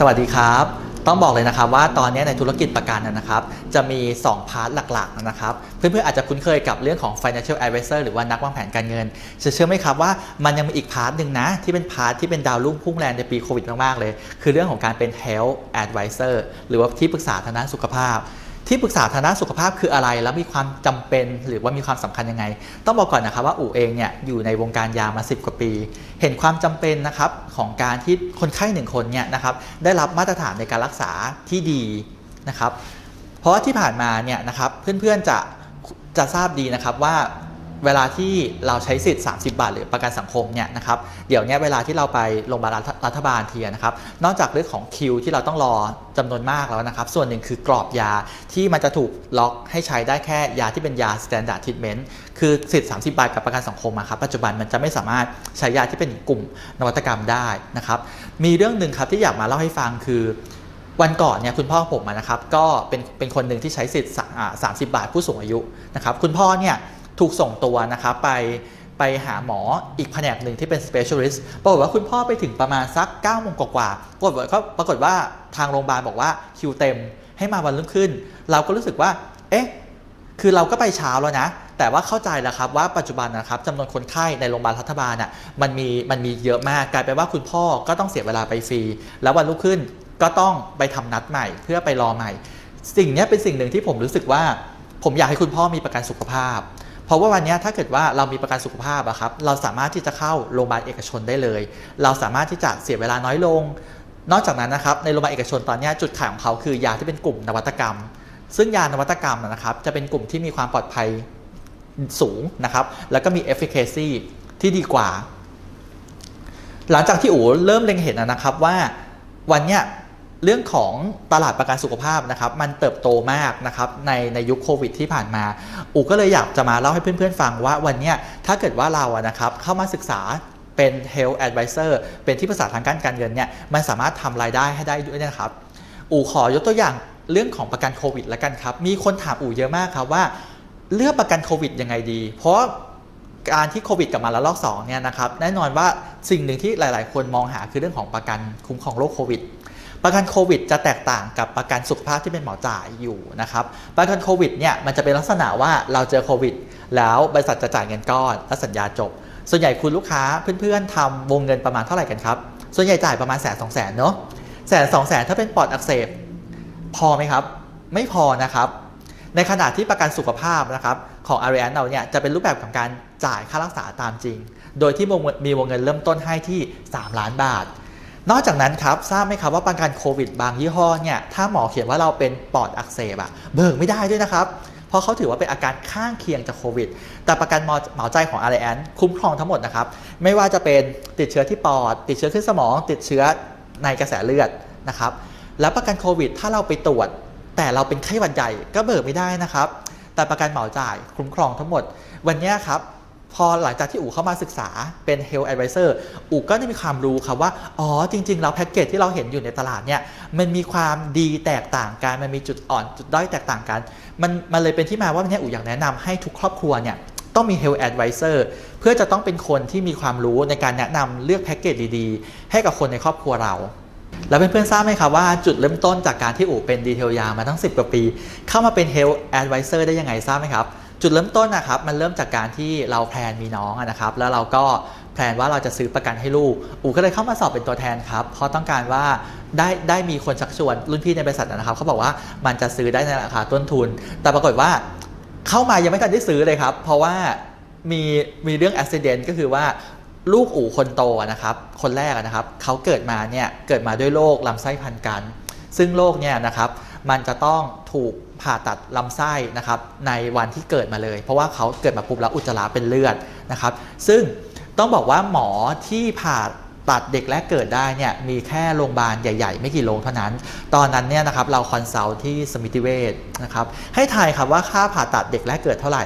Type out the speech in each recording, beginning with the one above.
สวัสดีครับ ต้องบอกเลยนะครับว่าตอนนี้ในธุรกิจประกันนะครับ จะมี 2 พาร์ทหลักๆนะครับ เพื่อนๆอาจจะคุ้นเคยกับเรื่องของ financial advisor หรือว่านักวางแผนการเงินจะเชื่อไหมครับว่ามันยังมีอีกพาร์ทหนึ่งนะ ที่เป็นพาร์ทที่เป็นดาวรุ่งพุ่งแรงในปีโควิดมากๆเลย คือเรื่องของการเป็น health advisor หรือว่าที่ปรึกษาทางด้านสุขภาพ ที่ปรึกษาทางด้านสุขภาพคืออะไร แล้วมีความจำเป็นหรือว่ามีความสำคัญยังไง ต้องบอกก่อนนะครับว่าอู่เองเนี่ยอยู่ในวงการยามา 10 กว่าปี เห็นความจำเป็นนะครับของการที่คนไข้หนึ่งคนเนี่ยนะครับได้รับมาตรฐานในการรักษาที่ดีนะครับ เพราะว่าที่ผ่านมาเนี่ยนะครับเพื่อนๆจะจะทราบดีนะครับว่า เวลาที่เราใช้สิทธิ์ 30 บาท หรือประกันสังคมเนี่ยนะครับเดี๋ยวนี้เวลาที่เราไปโรงพยาบาลรัฐบาลทีนะครับนอกจากเรื่องของคิวที่เราต้องรอจำนวนมากแล้วนะครับ ส่วนหนึ่งคือกรอบยาที่มันจะถูกล็อกให้ใช้ได้แค่ยาที่เป็นยา standard treatment คือสิทธิ์ 30 บาทกับประกันสังคมอะครับปัจจุบันมันจะไม่สามารถใช้ยาที่เป็นกลุ่มนวัตกรรมได้นะครับมีเรื่องหนึ่งครับที่อยากมาเล่าให้ฟังคือวันก่อนเนี่ยคุณพ่อผมนะครับก็เป็นเป็นคนหนึ่งที่ใช้สิทธิ์สาอ่า30บาทผู้สูงอายุนะครับคุณพ่อเนี่ย ถูกส่งตัวนะครับไปไปหาหมออีกแผนกหนึ่งที่เป็น specialist ปรากฏว่าคุณพ่อไปถึงประมาณสัก9โมงกว่าปรากฏว่าปรากฏว่าทางโรงพยาบาลบอกว่าคิวเต็มให้มาวันรุ่งขึ้น เราก็รู้สึกว่า เอ๊ะ คือเราก็ไปเช้าแล้วนะ แต่ว่าเข้าใจแล้วครับว่าปัจจุบันนะครับจำนวนคนไข้ในโรงพยาบาลรัฐบาลน่ะมันมีมันมีเยอะมากกลายเป็นว่าคุณพ่อก็ต้องเสียเวลาไปฟรี แล้ววันรุ่งขึ้นก็ต้องไปทำนัดใหม่ เพื่อไปรอใหม่ สิ่งนี้เป็นสิ่งหนึ่งที่ผมรู้สึกว่า ผมอยากให้คุณพ่อมีประกันสุขภาพ เพราะว่าวันนี้ถ้าเกิดว่าเรามีประกันสุขภาพอะครับเราสามารถที่จะเข้าโรงพยาบาลเอกชนได้เลย เราสามารถที่จะเสียเวลาน้อยลง นอกจากนั้นนะครับในโรงพยาบาลเอกชนตอนนี้จุดขายของเขาคือยาที่เป็นกลุ่มนวัตกรรม ซึ่งยานวัตกรรมนะครับจะเป็นกลุ่มที่มีความปลอดภัยสูงนะครับแล้วก็มี efficacy ที่ดีกว่า หลังจากที่อู๋เริ่มเล็งเห็นนะครับว่าวันเนี้ย เรื่องของตลาดประกันสุขภาพนะครับมันเติบโตมากนะครับในในยุคโควิดที่ผ่านมา อู๋ก็เลยอยากจะมาเล่าให้เพื่อนๆฟังว่าวันนี้ถ้าเกิดว่าเราอะนะครับเข้ามาศึกษาเป็น health advisor เป็นที่ปรึกษาทางการการเงินเนี่ยมันสามารถทำรายได้ให้ได้ด้วยนะครับ อู๋ขอยกตัวอย่างเรื่องของประกันโควิดแล้วกันครับ มีคนถามอู๋เยอะมากครับว่า เลือกประกันโควิดยังไงดี เพราะการที่โควิดกลับมาแล้วรอบ2เนี่ยนะครับแน่นอนว่าสิ่งหนึ่งที่หลาย ๆ คนมองหาคือเรื่องของประกันคุ้มครองโรคโควิด ประกันโควิดจะแตกต่างกับประกันสุขภาพที่เป็นหมอจ่ายอยู่นะครับประกันโควิดเนี่ยมันจะเป็นลักษณะว่าเราเจอโควิด แล้วบริษัทจะจ่ายเงินก้อนและสัญญาจบ ส่วนใหญ่คุณลูกค้าเพื่อนๆทำวงเงินประมาณเท่าไหร่กันครับส่วนใหญ่จ่ายประมาณแสนสองแสนเนาะแสนสองแสนถ้าเป็นปอดอักเสบพอไหมครับ ไม่พอนะครับ ในขณะที่ประกันสุขภาพนะครับของ a r i a n เราเนี่ยจะเป็นรูปแบบของการจ่ายค่ารักษาตามจริง โดยที่มีวงเงินเริ่มต้นให้ที่ 3 ล้านบาท นอกจากนั้นครับทราบไหมครับว่าประกันโควิดบางยี่ห้อเนี่ยถ้าหมอเขียนว่าเราเป็นปอดอักเสบอะเบิกไม่ได้ด้วยนะครับเพราะเขาถือว่าเป็นอาการข้างเคียงจากโควิด แต่ประกันหมอหมอใจของ a r i a n คุ้มครองทั้งหมดนะครับ ไม่ว่าจะเป็นติดเชื้อที่ปอด ติดเชื้อขึ้นสมอง ติดเชื้อในกระแสเลือดนะครับ แล้วประกันโควิด ถ้าเราไปตรวจ แต่เราเป็นไข้หวัดใหญ่ก็เบิกไม่ได้นะครับ แต่ประกันเหมาจ่ายคุ้มครองทั้งหมด วันนี้ครับ พอหลังจากที่อู๋เข้ามาศึกษาเป็น Health Advisor อู๋ก็ได้มีความรู้ครับว่า อ๋อ จริง ๆ แล้วแพ็กเกจที่เราเห็นอยู่ในตลาดเนี่ย มันมีความดีแตกต่างกัน มันมีจุดอ่อนจุดด้อยแตกต่างกัน มันมันเลยเป็นที่มาว่าวันนี้อู๋อยากแนะนำให้ทุกครอบครัวเนี่ยต้องมี Health Advisor เพื่อจะต้องเป็นคนที่มีความรู้ในการแนะนำเลือกแพ็กเกจดีๆ ให้กับคนในครอบครัวเราแล้วเพื่อนๆทราบไหมครับว่าจุดเริ่มต้นจากการที่อู๋เป็นดีเทลยามาตั้ง 10 กว่าปี เข้ามาเป็น Health Advisor ได้ยังไงทราบไหมครับ จุดเริ่มต้นนะครับมันเริ่มจากการที่เราแพลนมีน้องนะครับ แล้วเราก็แพลนว่าเราจะซื้อประกันให้ลูกอู๋ก็เลยเข้ามาสอบเป็นตัวแทนครับ เพราะต้องการว่าได้ได้มีคนชักชวนรุ่นพี่ในบริษัทนะครับเขาบอกว่ามันจะซื้อได้ในราคาต้นทุน แต่ปรากฏว่าเข้ามายังไม่ทันได้ซื้อเลยครับ เพราะว่ามีมีเรื่องอุบิเหตุก็คือว่าลูกอู่คนโตนะครับ คนแรกนะครับเขาเกิดมาเนี่ยเกิดมาด้วยโรคลำไส้พันกัน ซึ่งโรคเนี่ยนะครับมันจะต้องถูก ผ่าตัดลำไส้นะครับในวันที่เกิดมาเลย เพราะว่าเขาเกิดมาปุ๊บแล้วอุจจาระเป็นเลือดนะครับ ซึ่งต้องบอกว่าหมอที่ผ่าตัดเด็กแรกเกิดได้เนี่ยมีแค่โรงพยาบาลใหญ่ๆ ไม่กี่โรงเท่านั้น ตอนนั้นเนี่ยนะครับเราคอนซัลท์ที่สมิติเวชนะครับให้ทายครับว่าค่าผ่าตัดเด็กแรกเกิดเท่าไหร่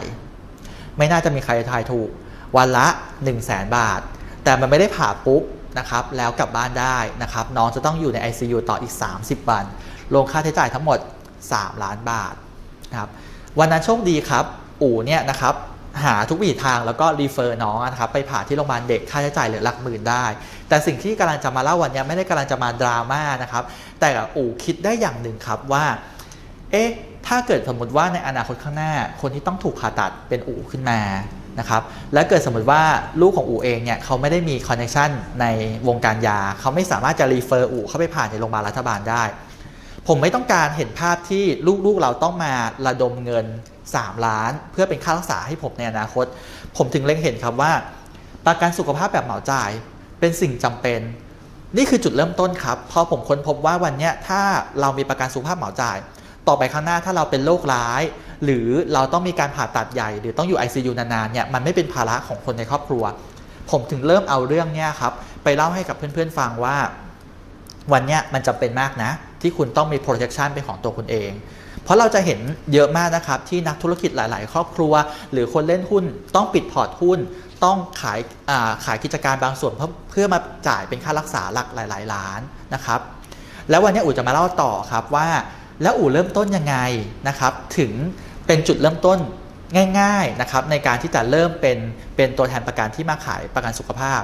ไม่น่าจะมีใครทายถูก วันละ 1 0 0 0 0แบาท แต่มันไม่ได้ผ่าปุ๊บนะครับแล้วกลับบ้านได้นะครับน้องจะต้องอยู่ใน ICU ต่ออีก 30 วันรวมค่าใช้จ่ายทั้งหมด 3 ล้านบาทนะครับวันนั้นโชคดีครับ อู่เนี่ยนะครับหาทุกวิถีทางแล้วก็รีเฟอร์น้องนะครับไปผ่าที่โรงพยาบาลเด็กค่าใช้จ่ายเหลือหลักหมื่นได้ แต่สิ่งที่กำลังจะมาเล่าวันนี้ไม่ได้กำลังจะมาดราม่านะครับแต่อู๋คิดได้อย่างหนึ่งครับว่าเอ๊ะถ้าเกิดสมมติว่าในอนาคตข้างหน้า คนที่ต้องถูกผ่าตัดเป็นอู่ขึ้นมานะครับและเกิดสมมติว่าลูกของอู่เองเนี่ยเขาไม่ได้มีคอนเนคชันในวงการยา เขาไม่สามารถจะรีเฟอร์อู่เข้าไปผ่านในโรงพยาบาลรัฐบาลได้ ผมไม่ต้องการเห็นภาพที่ลูกๆเราต้องมาระดมเงิน 3 ล้าน เพื่อเป็นค่ารักษาให้ผมในอนาคต ผมถึงเล็งเห็นครับว่า ประกันสุขภาพแบบเหมาจ่าย เป็นสิ่งจำเป็น นี่คือจุดเริ่มต้นครับพอผมค้นพบว่าวันนี้ถ้าเรามีประกันสุขภาพเหมาจ่าย ต่อไปข้างหน้าถ้าเราเป็นโรคร้าย หรือเราต้องมีการผ่าตัดใหญ่ หรือต้องอยู่ ICU นานๆเนี่ยมันไม่เป็นภาระของคนในครอบครัว ผมถึงเริ่มเอาเรื่องเนี้ยครับไปเล่าให้กับเพื่อนๆฟังว่า วันเนี้ยมันจำเป็นมากนะ ที่คุณต้องมี protection เป็นของตัวคุณเอง เพราะเราจะเห็นเยอะมากนะครับ ที่นักธุรกิจหลาย ๆ ครอบครัว หรือคนเล่นหุ้นต้องปิดพอร์ตหุ้น ต้องขายาขายกิจการบางส่วนเพื่อเพื่อมาจ่ายเป็นค่ารักษาหลักหลาย ๆ ล้านนะครับ แล้ววันนี้อู๋จะมาเล่าต่อครับว่า แล้วอู๋เริ่มต้นยังไงนะครับ ถึงเป็นจุดเริ่มต้นง่าย ๆ นะครับในการที่จะเริ่มเป็นเป็นตัวแทนประกันที่มาขายประกันสุขภาพ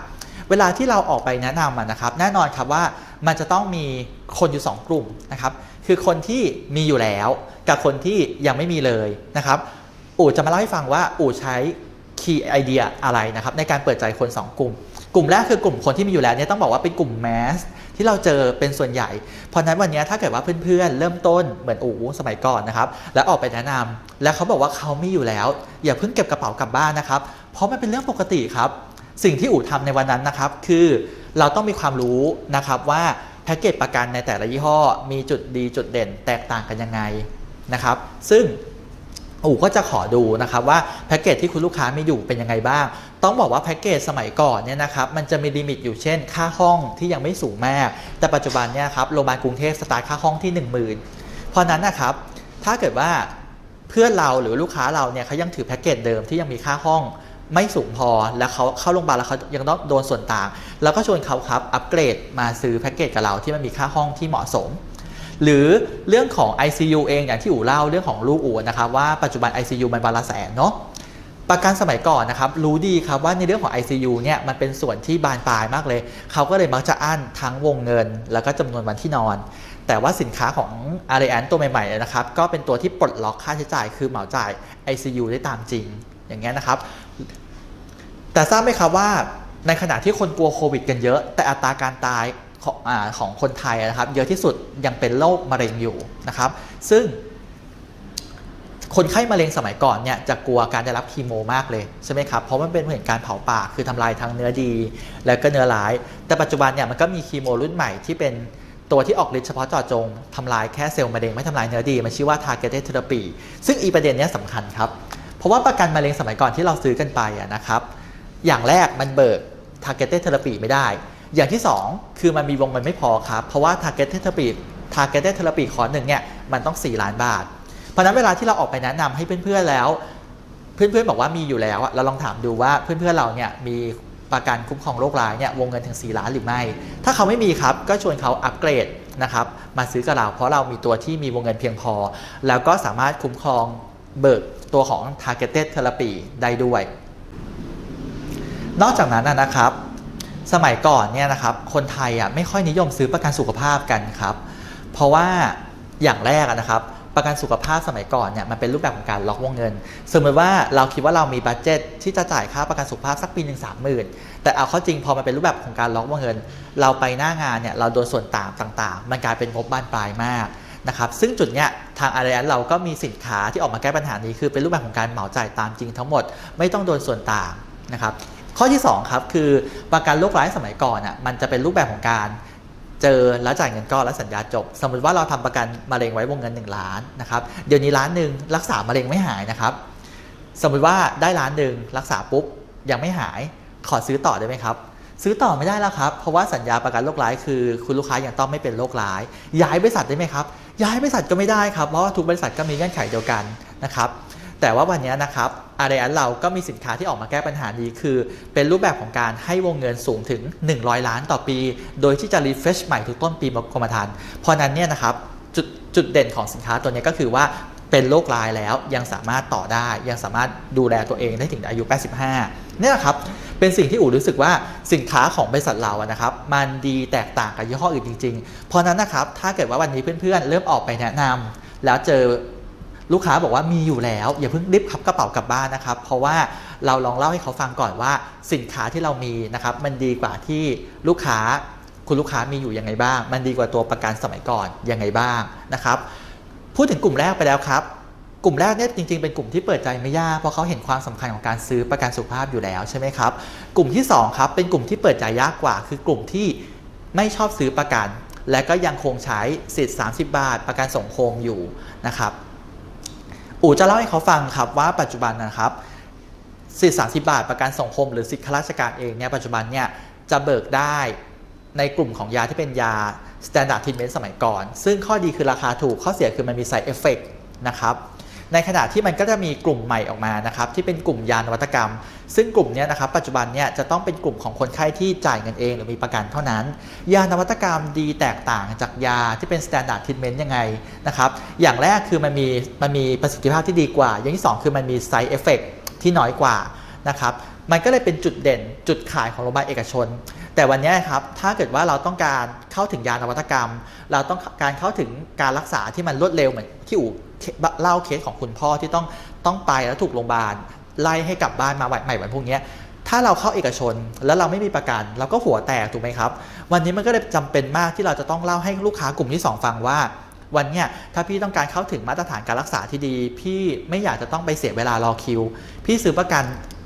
เวลาที่เราออกไปแนะนำอะนะครับ แน่นอนครับว่า มันจะต้องมีคนอยู่ 2 กลุ่มนะครับ คือคนที่มีอยู่แล้ว กับคนที่ยังไม่มีเลยนะครับ อู๋จะมาเล่าให้ฟังว่าอู๋ใช้คีย์ไอเดียอะไรนะครับ ในการเปิดใจคน 2 กลุ่ม กลุ่มแรกคือกลุ่มคนที่มีอยู่แล้วเนี่ยต้องบอกว่าเป็นกลุ่มแมสที่เราเจอเป็นส่วนใหญ่ เพราะนั้นวันนี้ถ้าเกิดว่าเพื่อนๆ เริ่มต้นเหมือนอู๋สมัยก่อนนะครับ แล้วออกไปแนะนำแล้วเขาบอกว่าเขาไม่อยู่แล้ว อย่าเพิ่งเก็บกระเป๋ากลับบ้านนะครับ เพราะมันเป็นเรื่องปกติครับ สิ่งที่อู๋ทำในวันนั้นนะครับ คือ เราต้องมีความรู้นะครับว่าแพ็กเกจประกันในแต่ละยี่ห้อ มีจุดดีจุดเด่นแตกต่างกันยังไงนะครับ ซึ่งอู๋ก็จะขอดูนะครับว่าแพ็กเกจที่คุณลูกค้ามีอยู่เป็นยังไงบ้าง ต้องบอกว่าแพ็กเกจสมัยก่อนเนี่ยนะครับมันจะมีลิมิตอยู่เช่น ค่าห้องที่ยังไม่สูงมาก แต่ปัจจุบันเนี่ยครับโรงพยาบาลกรุงเทพสตาร์ทค่าห้องที่ 10,000 เพราะนั้นนะครับถ้าเกิดว่าเพื่อนเราหรือลูกค้าเราเนี่ยเขายังถือแพ็กเกจเดิมที่ยังมีค่าห้อง ไม่สูงพอแล้วเขาเข้าโรงพยาบาลแล้วเขายังต้องโดนส่วนต่าง แล้วก็ชวนเขาครับอัปเกรดมาซื้อแพ็กเกจกับเราที่มันมีค่าห้องที่เหมาะสม หรือเรื่องของ ICU เองอย่างที่อู๋เล่าเรื่องของลูกอู๋นะครับว่าปัจจุบัน ICU มันบาละแสนเนาะประกันสมัยก่อนนะครับรู้ดีครับว่าในเรื่องของ ICU เนี่ยมันเป็นส่วนที่บานปลายมากเลย เขาก็เลยมักจะอั้นทั้งวงเงิน แล้วก็จำนวนวันที่นอน แต่ว่าสินค้าของ a r i a n ตัวใหม่ๆเนี่ยนะครับก็เป็นตัวที่ปลดล็อกค่าใช้จ่ายคือเหมาจ่าย ICU ได้ตามจริงอย่างเงี้ยนะครับ แต่ทราบไหมครับว่าในขณะที่คนกลัวโควิดกันเยอะ แต่อัตราการตายของอของคนไทยนะครับเยอะที่สุดยังเป็นโรคมะเร็งอยู่นะครับ ซึ่ง คนไข้มะเร็งสมัยก่อนเนี่ยจะกลัวการได้รับคีโมมากเลยใช่ไหมครับเพราะมันเป็นเหมือนการเผาปากคือทำลายทั้งเนื้อดี แล้วก็เนื้อร้าย แต่ปัจจุบันเนี่ยมันก็มีคีโมรุ่นใหม่ที่เป็นตัวที่ออกฤทธิ์เฉพาะเจาะจงทำลายแค่เซลล์มะเร็งไม่ทำลายเนื้อดี มันชื่อว่า targeted therapy ซึ่งอีประเด็นนี้ยสำคัญครับ เพราะว่าประกันมะเร็งสมัยก่อนที่เราซื้อกันไปนะครับ อย่างแรกมันเบิก targeted therapy ไม่ได้ อย่างที่ 2 คือมันมีวงเงินไม่พอครับ เพราะว่า targeted therapy targeted therapy คอร์สหนึ่งเนี่ยมันต้อง 4 ล้านบาท เพราะนั้นเวลาที่เราออกไปแนะนำให้เพื่อนๆแล้ว เพื่อนๆบอกว่ามีอยู่แล้วเราลองถามดูว่าเพื่อนๆเราเนี่ยมีประกันคุ้มครองโรคร้ายเนี่ยวงเงินถึง 4 ล้านหรือไม่ ถ้าเขาไม่มีครับก็ชวนเขาอัปเกรดนะครับมาซื้อกับเราเพราะเรามีตัวที่มีวงเงินเพียงพอ แล้วก็สามารถคุ้มครองเบิกตัวของ targeted therapy ได้ด้วย นอกจากนั้นนะครับ สมัยก่อนเนี่ยนะครับ คนไทยอะไม่ค่อยนิยมซื้อประกันสุขภาพกันครับ เพราะว่าอย่างแรกนะครับ ประกันสุขภาพสมัยก่อนเนี่ยมันเป็นรูปแบบของการล็อกวงเงิน สมมติว่าเราคิดว่าเรามีบัตเจ็ตที่จะจ่ายค่าประกันสุขภาพสักปีหนึ่งสามหมื่นแต่เอาเข้าจริงพอมันเป็นรูปแบบของการล็อกวงเงิน เราไปหน้างานเนี่ยเราโดนส่วนต่างต่างๆ มันกลายเป็นงบบานปลายมากนะครับซึ่งจุดเนี้ยทางอารียนเราก็มีสินค้าที่ออกมาแก้ปัญหานี้คือเป็นรูปแบบของการเหมาจ่ายตามจริงทั้งหมด ไม่ต้องโดนส่วนต่างนะครับ ข้อที่2ครับคือประกันโรคร้ายสมัยก่อนอะมันจะเป็นรูปแบบของการเจอแล้วจ่ายเงินก้อนแล้วสัญญาจบ สมมติว่าเราทำประกันมะเร็งไว้วงเงิน 1 ล้านนะครับเดี๋ยวนี้ล้านหนึ่งรักษามะเร็งไม่หายนะครับ สมมติว่าได้ล้านหนึ่งรักษาปุ๊บยังไม่หายขอซื้อต่อได้ไหมครับ ซื้อต่อไม่ได้แล้วครับ เพราะว่าสัญญาประกันโรคร้ายคือ คุณลูกค้ายังต้องไม่เป็นโรคร้าย ย้ายบริษัทได้ไหมครับ ย้ายบริษัทก็ไม่ได้ครับเพราะว่าทุกบริษัทก็มีเงื่อนไขเดียวกันนะครับ แต่ว่าวันนี้นะครับอารีอันเราก็มีสินค้าที่ออกมาแก้ปัญหานี้คือ เป็นรูปแบบของการให้วงเงินสูงถึง 100 ล้านต่อปี โดยที่จะรีเฟรชใหม่ทุกต้นปีกรมธรรม์เพราะนั้นเนี่ยนะครับจุดจุดเด่นของสินค้าตัวนี้ก็คือว่าเป็นโรคร้ายแล้วยังสามารถต่อได้ ยังสามารถดูแลตัวเองได้ถึงอายุ 85 เนี่ยครับเป็นสิ่งที่อู๋รู้สึกว่าสินค้าของบริษัทเราอะนะครับ มันดีแตกต่างกับยี่ห้ออื่นจริง ๆ เพราะนั้นนะครับถ้าเกิดว่าวันนี้เพื่อนๆ เริ่มออกไปแนะนำแล้วเจอ ลูกค้าบอกว่ามีอยู่แล้ว อย่าเพิ่งรีบขับกระเป๋ากลับบ้านนะครับ เพราะว่าเราลองเล่าให้เขาฟังก่อนว่าสินค้าที่เรามีนะครับมันดีกว่าที่ลูกค้าคุณลูกค้ามีอยู่ยังไงบ้าง มันดีกว่าตัวประกันสมัยก่อนยังไงบ้างนะครับพูดถึงกลุ่มแรกไปแล้วครับกลุ่มแรกเนี่ยจริงๆเป็นกลุ่มที่เปิดใจไม่ยากเพราะเขาเห็นความสำคัญของการซื้อประกันสุขภาพอยู่แล้วใช่ไหมครับกลุ่มที่สองครับเป็นกลุ่มที่เปิดใจยากกว่า คือกลุ่มที่ไม่ชอบซื้อประกัน และก็ยังคงใช้สิทธิ์ 30 บาท ประกันสงคมอยู่นะครับ อู๋จะเล่าให้เขาฟังครับว่าปัจจุบันนะครับสิทธิ์30บาทประกันสังคมหรือสิทธิข้าราชการเองเนี่ยปัจจุบันเนี่ยจะเบิกได้ในกลุ่มของยาที่เป็นยา standard treatment สมัยก่อน ซึ่งข้อดีคือราคาถูกข้อเสียคือมันมี side effect นะครับ ในขณะที่มันก็จะมีกลุ่มใหม่ออกมานะครับที่เป็นกลุ่มยานวัตกรรม ซึ่งกลุ่มนี้นะครับปัจจุบันเนี่ยจะต้องเป็นกลุ่มของคนไข้ที่จ่ายเงินเองหรือมีประกันเท่านั้น ยานวัตกรรมดีแตกต่างจากยาที่เป็น standard treatment ยังไงนะครับอย่างแรกคือมันมีมันมีประสิทธิภาพที่ดีกว่า อย่างที่สองคือมันมี side effect ที่น้อยกว่านะครับมันก็เลยเป็นจุดเด่นจุดขายของโรงพยาบาลเอกชน แต่วันนี้ครับถ้าเกิดว่าเราต้องการเข้าถึงยานวัตกรรม เราต้องการเข้าถึงการรักษาที่มันรวดเร็วเหมือนที่อู๋ เล่าเคสของคุณพ่อที่ต้องต้องไปแล้วถูกโรงพยาบาลไล่ให้กลับบ้านมาใหม่วันพวกนี้ถ้าเราเข้าเอกชนแล้วเราไม่มีประกัน เราก็หัวแตกถูกไหมครับ วันนี้มันก็เลยจำเป็นมากที่เราจะต้องเล่าให้ลูกค้ากลุ่มที่ 2 ฟังว่า วันเนี้ยถ้าพี่ต้องการเข้าถึงมาตรฐานการรักษาที่ดี พี่ไม่อยากจะต้องไปเสียเวลารอคิว พี่ซื้อประกัน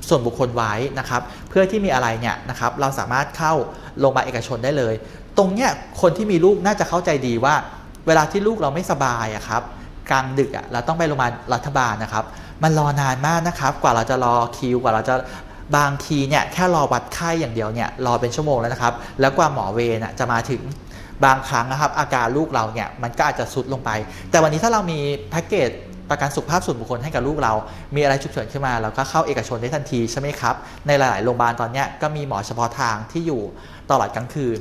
ส่วนบุคคลไว้นะครับ เพื่อที่มีอะไรเนี่ยนะครับเราสามารถเข้าโรงพยาบาลเอกชนได้เลย ตรงเนี้ยคนที่มีลูกน่าจะเข้าใจดีว่า เวลาที่ลูกเราไม่สบายอะครับ กลางดึกอะเราต้องไปโรงพยาบาลรัฐบาลนะครับ มันรอนานมากนะครับ กว่าเราจะรอคิวกว่าเราจะบางทีเนี่ยแค่รอวัดไข้อย่างเดียวเนี่ยรอเป็นชั่วโมงแล้วนะครับ แล้วกว่าหมอเวรน่ะจะมาถึงบางครั้งนะครับ อาการลูกเราเนี่ยมันก็อาจจะซุดลงไป แต่วันนี้ถ้าเรามีแพ็กเกจประกันสุขภาพส่วนบุคคลให้กับลูกเรา มีอะไรฉุกเฉินขึ้นมาเราก็เข้าเอกชนได้ทันทีใช่ไหมครับ ในหลาย ๆ โรงพยาบาลตอนเนี้ยก็มีหมอเฉพาะทางที่อยู่ตลอดกลางคืน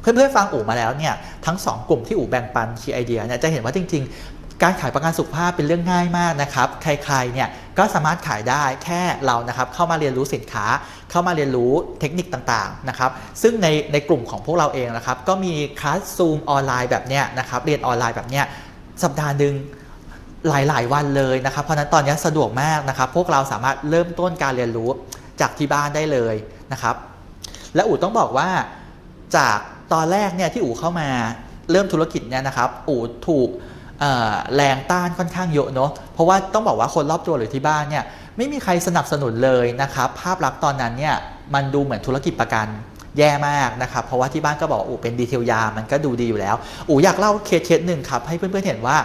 เพื่อนๆฟังอู่มาแล้วเนี่ยทั้ง 2 กลุ่มที่อู่แบ่งปันคีย์ไอเดียเนี่ยจะเห็นว่าจริง ๆ การขายประกันสุขภาพเป็นเรื่องง่ายมากนะครับ ใครๆเนี่ยก็สามารถขายได้แค่เรานะครับเข้ามาเรียนรู้สินค้า เข้ามาเรียนรู้เทคนิคต่างๆนะครับ ซึ่งในในกลุ่มของพวกเราเองนะครับ ก็มีคลาสซูมออนไลน์แบบเนี้ยนะครับ เรียนออนไลน์แบบเนี้ยสัปดาห์หนึ่งหลายๆ วันเลยนะครับ เพราะนั้นตอนนี้สะดวกมากนะครับ พวกเราสามารถเริ่มต้นการเรียนรู้จากที่บ้านได้เลยนะครับ และอู๋ต้องบอกว่าจากตอนแรกเนี่ยที่อู๋เข้ามาเริ่มธุรกิจเนี่ยนะครับ อู๋ถูก แรงต้านค่อนข้างเยอะเนาะเพราะว่าต้องบอกว่าคนรอบตัวหรือที่บ้านเนี่ยไม่มีใครสนับสนุนเลยนะครับภาพลักษณ์ตอนนั้นเนี่ยมันดูเหมือนธุรกิจประกันแย่มากนะครับ เพราะว่าที่บ้านก็บอกอู๋เป็นดีเทลยา มันก็ดูดีอยู่แล้ว อู๋อยากเล่าเคสเคสหนึ่งครับ ให้เพื่อนๆเห็นว่า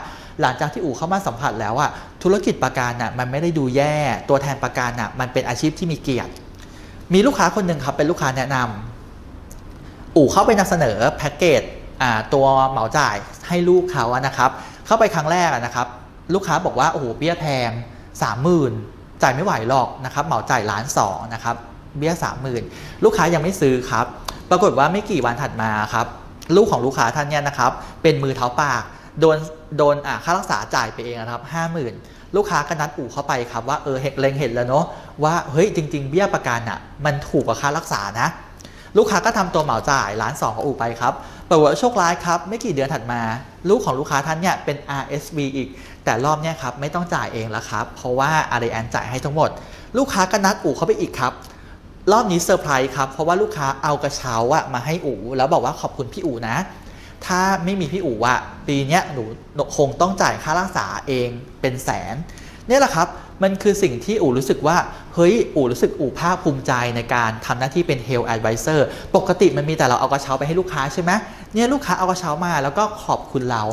หลังจากที่อู่เข้ามาสัมผัสแล้วอะธุรกิจประกันน่ะมันไม่ได้ดูแย่ ตัวแทนประกันน่ะมันเป็นอาชีพที่มีเกียรติ มีลูกค้าคนหนึ่งครับเป็นลูกค้าแนะนำอู่เข้าไปนำเสนอแพ็กเกจตัวเหมาจ่ายให้ลูกเขาอะนะครับ เข้าไปครั้งแรกนะครับ ลูกค้าบอกว่าโอ้โหเบี้ยแพงสามหมื่นจ่ายไม่ไหวหรอกนะครับเหมาจ่ายล้านสองนะครับเบี้ยสามหมื่นลูกค้ายังไม่ซื้อครับ ปรากฏว่าไม่กี่วันถัดมาครับลูกของลูกค้าท่านเนี้ยนะครับเป็นมือเท้าปากโดนโดนอ่าค่ารักษาจ่ายไปเองนะครับห้าหมื่นลูกค้าก็นัดอู่เข้าไปครับว่าเออเห็นเล็งเห็นแล้วเนาะว่าเฮ้ยจริง ๆ เบี้ยประกันอะมันถูกกว่าค่ารักษานะ ลูกค้าก็ทำตัวเหมาจ่ายล้านสองของอู่ไปครับ ปรากฏว่าโชคร้ายครับไม่กี่เดือนถัดมา ลูกของลูกค้าท่านเนี่ยเป็น RSV อีก แต่รอบเนี้ยครับไม่ต้องจ่ายเองแล้วครับ เพราะว่าอารีแอนจ่ายให้ทั้งหมด ลูกค้าก็นัดอู่เข้าไปอีกครับ รอบนี้เซอร์ไพรส์ครับ เพราะว่าลูกค้าเอากระเช้าอะมาให้อู่แล้วบอกว่าขอบคุณพี่อู่นะ ถ้าไม่มีพี่อู๋อะปีนี้หนูคงต้องจ่ายค่ารักษาเองเป็นแสนนี่แหละครับ มันคือสิ่งที่อู๋รู้สึกว่า เฮ้ย อู๋รู้สึกอู๋ภาคภูมิใจในการทำหน้าที่เป็น Health Advisor ปกติมันมีแต่เราเอากระเช้าไปให้ลูกค้าใช่ไหม เนี่ยลูกค้าเอากระเช้ามาแล้วก็ขอบคุณเรา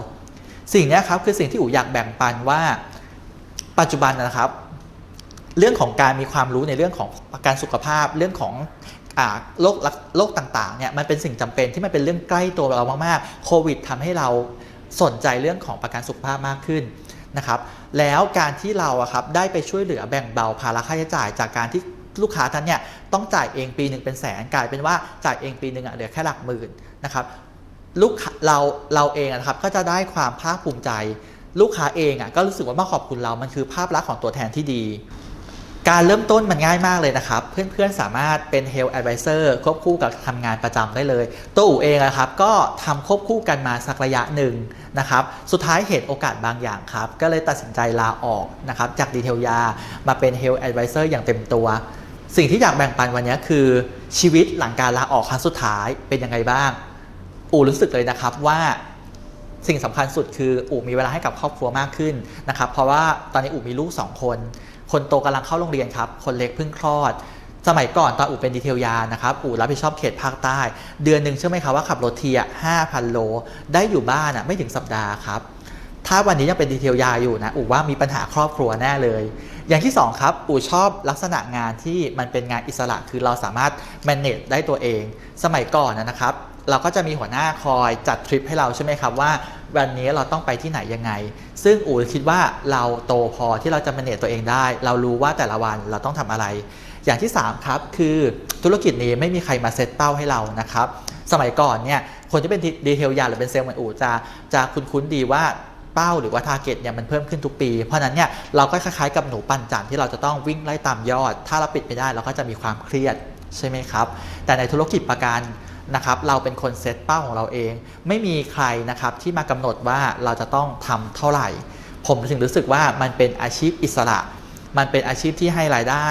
สิ่งนี้ครับคือสิ่งที่อู๋อยากแบ่งปันว่า ปัจจุบันนะครับ เรื่องของการมีความรู้ในเรื่องของประกันสุขภาพเรื่องของโรคโรคต่างๆเนี่ยมันเป็นสิ่งจำเป็นที่มันเป็นเรื่องใกล้ตัวเรามากๆโควิดทำให้เราสนใจเรื่องของประกันสุขภาพมากขึ้นนะครับ แล้วการที่เราครับได้ไปช่วยเหลือแบ่งเบาภาระค่าใช้จ่ายจากการที่ลูกค้าท่านเนี่ยต้องจ่ายเองปีหนึ่งเป็นแสนกลายเป็นว่าจ่ายเองปีหนึ่งอะเหลือแค่หลักหมื่นนะครับ ลูกเราเราเองนะครับก็จะได้ความภาคภูมิใจ ลูกค้าเองอะก็รู้สึกว่ามาขอบคุณเรามันคือภาพลักษณ์ของตัวแทนที่ดี การเริ่มต้นมันง่ายมากเลยนะครับ เพื่อนๆสามารถเป็น Health Advisor ควบคู่กับทำงานประจำได้เลย ตัวอู๋เองอะครับก็ทำควบคู่กันมาสักระยะหนึ่งนะครับสุดท้ายเห็นโอกาสบางอย่างครับ ก็เลยตัดสินใจลาออกนะครับจากดีเทลยามาเป็น Health Advisor อย่างเต็มตัวสิ่งที่อยากแบ่งปันวันนี้คือชีวิตหลังการลาออกครั้งสุดท้ายเป็นยังไงบ้าง อู๋รู้สึกเลยนะครับว่าสิ่งสำคัญสุดคืออู๋มีเวลาให้กับครอบครัวมากขึ้นนะครับ เพราะว่าตอนนี้อู๋มีลูก 2 คน คนโตกำลังเข้าโรงเรียนครับ คนเล็กเพิ่งคลอด สมัยก่อนตอนอู๋เป็นดีเทลยานะครับ อู๋รับผิดชอบเขตภาคใต้ เดือนหนึ่งเชื่อไหมครับว่าขับรถเทีอะ5,000โล ได้อยู่บ้านอะไม่ถึงสัปดาห์ครับ ถ้าวันนี้ยังเป็นดีเทลยาอยู่นะ อู๋ว่ามีปัญหาครอบครัวแน่เลย อย่างที่สองครับ อู๋ชอบลักษณะงานที่มันเป็นงานอิสระ คือเราสามารถ manage ได้ตัวเอง สมัยก่อนนะครับ เราก็จะมีหัวหน้าคอยจัดทริปให้เราใช่ไหมครับว่าวันนี้เราต้องไปที่ไหนยังไง ซึ่งอู๋คิดว่าเราโตพอที่เราจะ manage ตัวเองได้ เรารู้ว่าแต่ละวันเราต้องทำอะไร อย่างที่ 3 ครับ คือธุรกิจนี้ไม่มีใครมาเซตเป้าให้เรานะครับ สมัยก่อนเนี่ยคนที่เป็นดีเทลยาหรือเป็นเซลล์เหมือนอู๋จะจะคุ้นๆดีว่าเป้าหรือว่าทาร์เก็ตเนี่ยมันเพิ่มขึ้นทุกปี เพราะนั้นเนี่ยเราก็คล้ายๆกับหนูปั่นจันที่เราจะต้องวิ่งไล่ตามยอด ถ้าเราปิดไม่ได้เราก็จะมีความเครียดใช่ไหมครับ แต่ในธุรกิจประกัน นะครับเราเป็นคนเซตเป้าของเราเอง ไม่มีใครนะครับที่มากำหนดว่าเราจะต้องทำเท่าไหร่ ผมถึงรู้สึกว่ามันเป็นอาชีพอิสระ มันเป็นอาชีพที่ให้รายได้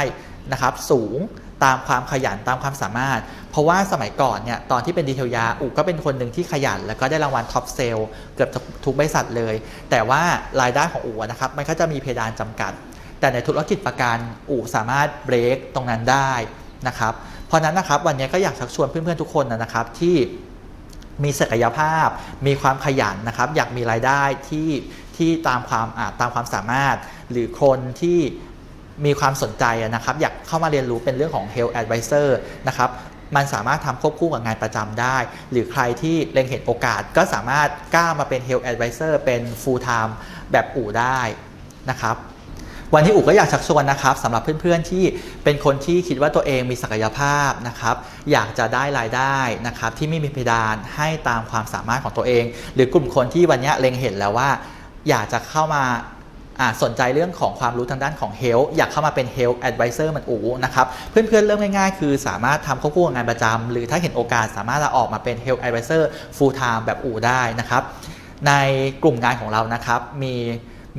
นะครับสูงตามความขยันตามความสามารถ เพราะว่าสมัยก่อนเนี่ยตอนที่เป็นดีเทลยาอูก็เป็นคนหนึ่งที่ขยัน แล้วก็ได้รางวัลท็อปเซลเกือบทุกบริษัทเลย แต่ว่ารายได้ของอูนะครับมันก็จะมีเพดานจำกัด แต่ในธุรกิจประกันอูสามารถเบรกตรงนั้นได้นะครับ ราะนั้นนะครับวันนี้ก็อยากชักชวนเพื่อนๆทุกคนนะครับที่มีศักยภาพ มีความขยันนะครับ อยากมีรายได้ที่ที่ตามความอาตามความสามารถ หรือคนที่มีความสนใจนะครับ อยากเข้ามาเรียนรู้เป็นเรื่องของ Health Advisor นะครับมันสามารถทำควบคู่กับงานประจำได้ หรือใครที่เล็งเห็นโอกาสก็สามารถกล้ามาเป็น Health Advisor เป็น Full Time แบบอู่ได้นะครับ วันนี้อู๋ก็อยากชักชวนนะครับสำหรับเพื่อนๆที่เป็นคนที่คิดว่าตัวเองมีศักยภาพนะครับอยากจะได้รายได้นะครับที่ไม่มีเพดานให้ตามความสามารถของตัวเอง หรือกลุ่มคนที่วันนี้เล็งเห็นแล้วว่า อยากจะเข้ามาสนใจเรื่องของความรู้ทางด้านของ Health อยากเข้ามาเป็น Health Advisor เหมันอูนะครับ เพื่อนๆเริ่มง่ายๆ คือสามารถทำควบคู่กับงานประจำหรือถ้าเห็นโอกาสสามารถจะออกมาเป็น Health Advisor Full Time แบบอูได้นะครับ ในกลุ่มงานของเรานะครับมี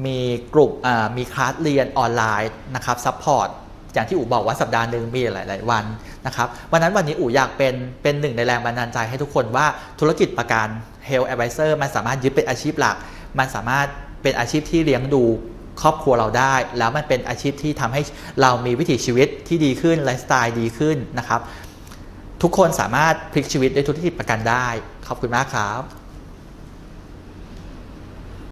มีกลุ่มมีคลาสเรียนออนไลน์นะครับซัพพอร์ตอย่างที่อู๋บอกว่าสัปดาห์หนึ่งมีหลาย ๆ วันนะครับวันนั้นวันนี้อู๋อยากเป็นเป็นหนึ่งในแรงบันดาลใจให้ทุกคนว่าธุรกิจประกัน Health Advisor มันสามารถยึดเป็นอาชีพหลัก มันสามารถเป็นอาชีพที่เลี้ยงดูครอบครัวเราได้ แล้วมันเป็นอาชีพที่ทำให้เรามีวิถีชีวิตที่ดีขึ้นไลฟ์สไตล์ดีขึ้นนะครับทุกคนสามารถพลิกชีวิตด้วยธุรกิจประกันได้ ขอบคุณมากครับ